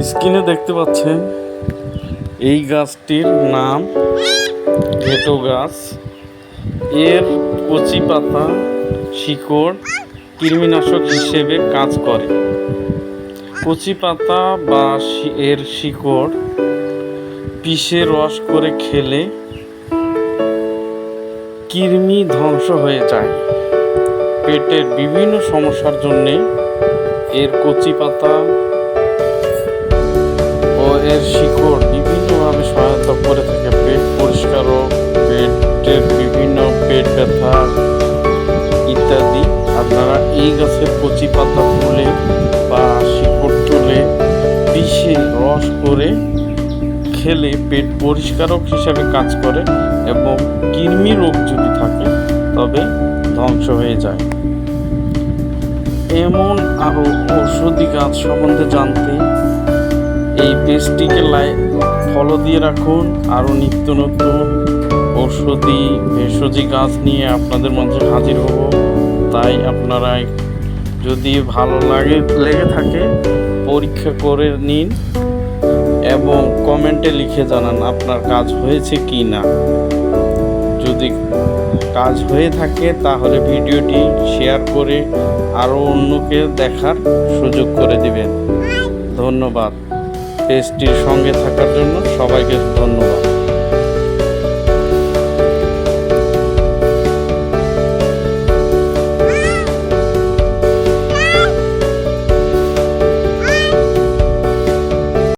স্ক্রিনে দেখতে পাচ্ছেন এই গাছটির নাম ভেটো গাছ। এর কচি পাতা, শিকড় কৃমিনাশক হিসেবে কাজ করে। কচি পাতা বা এর শিকড় পিষে রস করে খেলে কৃমি ধ্বংস হয়ে যায়। পেটের বিভিন্ন সমস্যার জন্যে এর কচি পাতা এর শিকড় বিভিন্নভাবে সহায়তা করে থাকে। পেট পরিষ্কার ও পেটের বিভিন্ন পেট ব্যথা ইত্যাদি। আপনারা এই গাছের কচি পাতা তুলে বা শিকড় তুলে পিষে রস করে খেলে পেট পরিষ্কারক হিসাবে কাজ করে এবং কৃমি রোগ যদি থাকে, তবে ধ্বংস হয়ে যায়। এমন আরও ঔষধি গাছ সম্বন্ধে জানতে পেজটিকে ফলো দিয়ে রাখুন, আরও নিত্য নতুন ঔষধি ভেষজি গাছ নিয়ে আপনাদের মধ্যে হাজির হব। তাই আপনারা যদি ভালো লাগে, লেগে থাকে, পরীক্ষা করে নিন এবং কমেন্টে লিখে জানান আপনার কাজ হয়েছে কি না। যদি কাজ হয়ে থাকে, তাহলে ভিডিওটি শেয়ার করে আরও অন্যকে দেখার সুযোগ করে দিবেন। ধন্যবাদ। পেজটির সঙ্গে থাকার জন্য সবাইকে ধন্যবাদ।